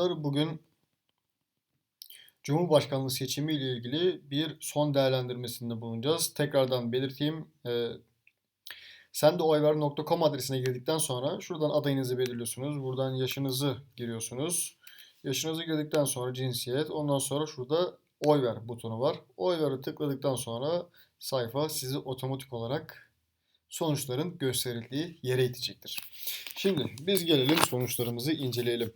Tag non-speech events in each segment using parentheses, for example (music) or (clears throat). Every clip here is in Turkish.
Bugün Cumhurbaşkanlığı seçimi ile ilgili bir son değerlendirmesinde bulunacağız. Tekrardan belirteyim. E, sen de oyver.com adresine girdikten sonra şuradan adayınızı belirliyorsunuz. Buradan yaşınızı giriyorsunuz. Yaşınızı girdikten sonra cinsiyet. Ondan sonra şurada oy ver butonu var. Oy ver'e tıkladıktan sonra sayfa sizi otomatik olarak sonuçların gösterildiği yere itecektir. Şimdi biz gelelim sonuçlarımızı inceleyelim.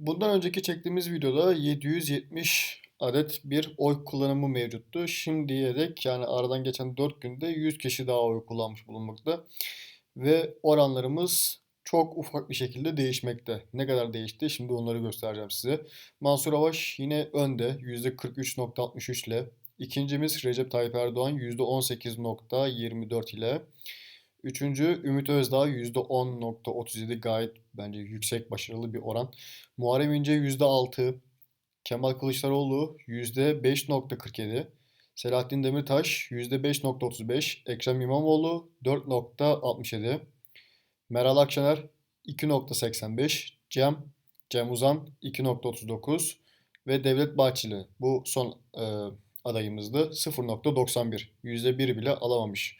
Bundan önceki çektiğimiz videoda 770 adet bir oy kullanımı mevcuttu. Şimdiye dek yani aradan geçen 4 günde 100 kişi daha oy kullanmış bulunmakta. Ve oranlarımız çok ufak bir şekilde değişmekte. Ne kadar değişti? Şimdi onları göstereceğim size. Mansur Yavaş yine önde %43.63 ile. İkincimiz Recep Tayyip Erdoğan %18.24 ile. Üçüncü Ümit Özdağ %10.37 gayet bence yüksek başarılı bir oran. Muharrem İnce %6. Kemal Kılıçdaroğlu %5.47. Selahattin Demirtaş %5.35. Ekrem İmamoğlu 4.67. Meral Akşener 2.85. Cem, Cem Uzan 2.39. Ve Devlet Bahçeli bu son e, adayımızdı 0.91. %1 bile alamamış.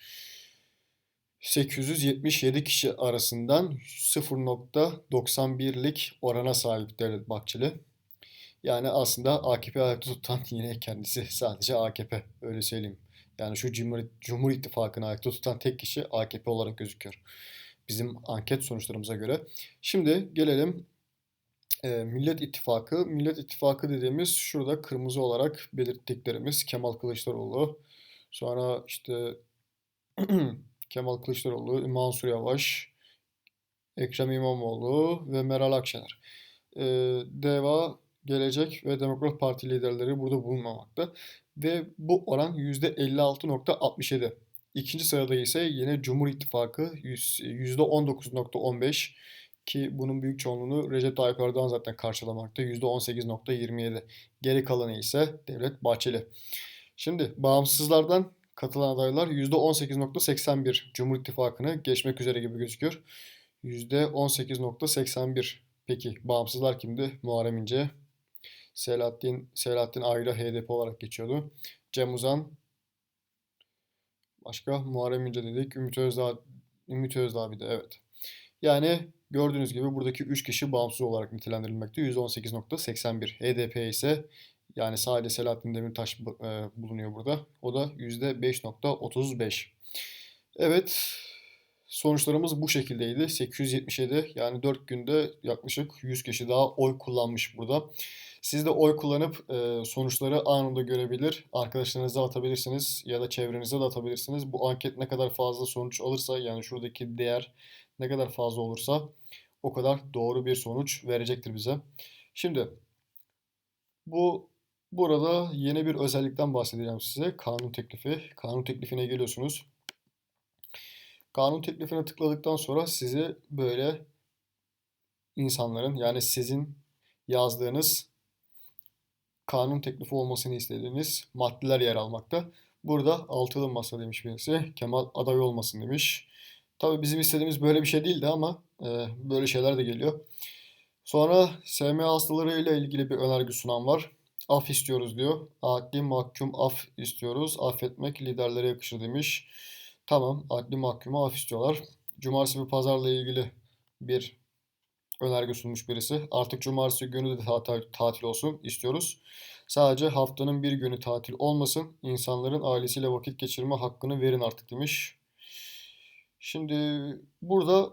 877 kişi arasından 0.91'lik orana sahip Devlet Bahçeli. Yani aslında AKP ayakta tutan (laughs) yine kendisi sadece AKP öyle söyleyeyim. Yani şu Cumhur, Cumhur İttifakı'nı ayakta tutan tek kişi AKP olarak gözüküyor. Bizim anket sonuçlarımıza göre. Şimdi gelelim e, Millet İttifakı. Millet İttifakı dediğimiz şurada kırmızı olarak belirttiklerimiz Kemal Kılıçdaroğlu. Sonra işte (clears throat) Kemal Kılıçdaroğlu, Mansur Yavaş, Ekrem İmamoğlu ve Meral Akşener. Ee, DEVA, Gelecek ve Demokrat Parti liderleri burada bulunmamakta. Ve bu oran %56.67. İkinci sırada ise yine Cumhur İttifakı %19.15 ki bunun büyük çoğunluğunu Recep Tayyip Erdoğan zaten karşılamakta %18.27. Geri kalanı ise Devlet Bahçeli. Şimdi bağımsızlardan katılan adaylar %18.81 Cumhur İttifakı'nı geçmek üzere gibi gözüküyor. %18.81 Peki bağımsızlar kimdi? Muharrem İnce, Selahattin, Selahattin ayrı HDP olarak geçiyordu. Cem Uzan, başka Muharrem İnce dedik. Ümit Özdağ, Ümit Özdağ bir de evet. Yani gördüğünüz gibi buradaki 3 kişi bağımsız olarak nitelendirilmekte. %18.81. HDP ise yani sadece Selahattin Demirtaş e, bulunuyor burada. O da %5.35. Evet. Sonuçlarımız bu şekildeydi. 877 yani 4 günde yaklaşık 100 kişi daha oy kullanmış burada. Siz de oy kullanıp e, sonuçları anında görebilir. Arkadaşlarınıza atabilirsiniz ya da çevrenize de atabilirsiniz. Bu anket ne kadar fazla sonuç alırsa yani şuradaki değer ne kadar fazla olursa o kadar doğru bir sonuç verecektir bize. Şimdi bu Burada yeni bir özellikten bahsedeceğim size. Kanun teklifi. Kanun teklifine geliyorsunuz. Kanun teklifine tıkladıktan sonra size böyle insanların yani sizin yazdığınız kanun teklifi olmasını istediğiniz maddeler yer almakta. Burada altılı masa demiş birisi. Kemal aday olmasın demiş. Tabi bizim istediğimiz böyle bir şey değildi ama e, böyle şeyler de geliyor. Sonra SMA hastaları ile ilgili bir önerge sunan var af istiyoruz diyor. Adli mahkum af istiyoruz. Affetmek liderlere yakışır demiş. Tamam adli mahkuma af istiyorlar. Cumartesi ve pazarla ilgili bir önerge sunmuş birisi. Artık cumartesi günü de tatil, olsun istiyoruz. Sadece haftanın bir günü tatil olmasın. İnsanların ailesiyle vakit geçirme hakkını verin artık demiş. Şimdi burada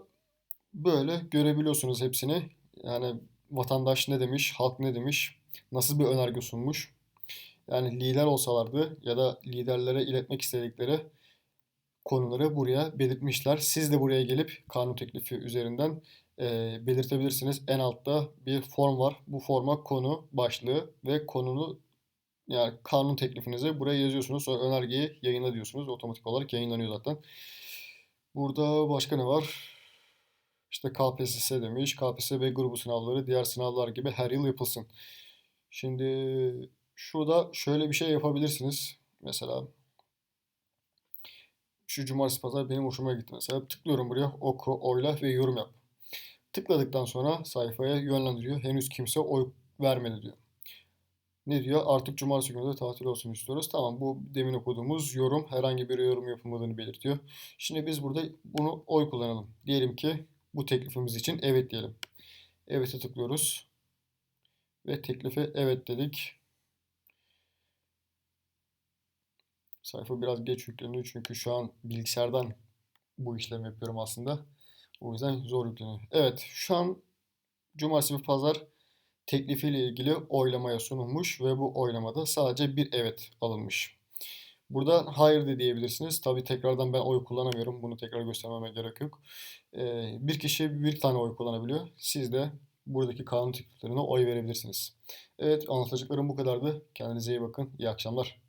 böyle görebiliyorsunuz hepsini. Yani vatandaş ne demiş, halk ne demiş, nasıl bir önerge sunmuş. Yani lider olsalardı ya da liderlere iletmek istedikleri konuları buraya belirtmişler. Siz de buraya gelip kanun teklifi üzerinden e, belirtebilirsiniz. En altta bir form var. Bu forma konu, başlığı ve konunu yani kanun teklifinizi buraya yazıyorsunuz. Sonra önergeyi yayınla diyorsunuz. Otomatik olarak yayınlanıyor zaten. Burada başka ne var? İşte KPSS demiş. KPSS B grubu sınavları diğer sınavlar gibi her yıl yapılsın. Şimdi şurada şöyle bir şey yapabilirsiniz. Mesela şu cumartesi pazar benim hoşuma gitti mesela. Tıklıyorum buraya oku, oyla ve yorum yap. Tıkladıktan sonra sayfaya yönlendiriyor. Henüz kimse oy vermedi diyor. Ne diyor? Artık cumartesi günü de tatil olsun istiyoruz. Tamam bu demin okuduğumuz yorum herhangi bir yorum yapılmadığını belirtiyor. Şimdi biz burada bunu oy kullanalım. Diyelim ki bu teklifimiz için evet diyelim. Evet'e tıklıyoruz. Ve teklife evet dedik. Sayfa biraz geç yükleniyor çünkü şu an bilgisayardan bu işlemi yapıyorum aslında. O yüzden zor yükleniyor. Evet şu an cumartesi ve pazar teklifiyle ilgili oylamaya sunulmuş ve bu oylamada sadece bir evet alınmış. Burada hayır de diyebilirsiniz. Tabii tekrardan ben oy kullanamıyorum. Bunu tekrar göstermeme gerek yok. Ee, bir kişi bir tane oy kullanabiliyor. Siz de buradaki kanun tekliflerine oy verebilirsiniz. Evet anlatacaklarım bu kadardı. Kendinize iyi bakın. İyi akşamlar.